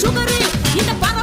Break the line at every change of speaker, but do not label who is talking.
Шугари, і тепер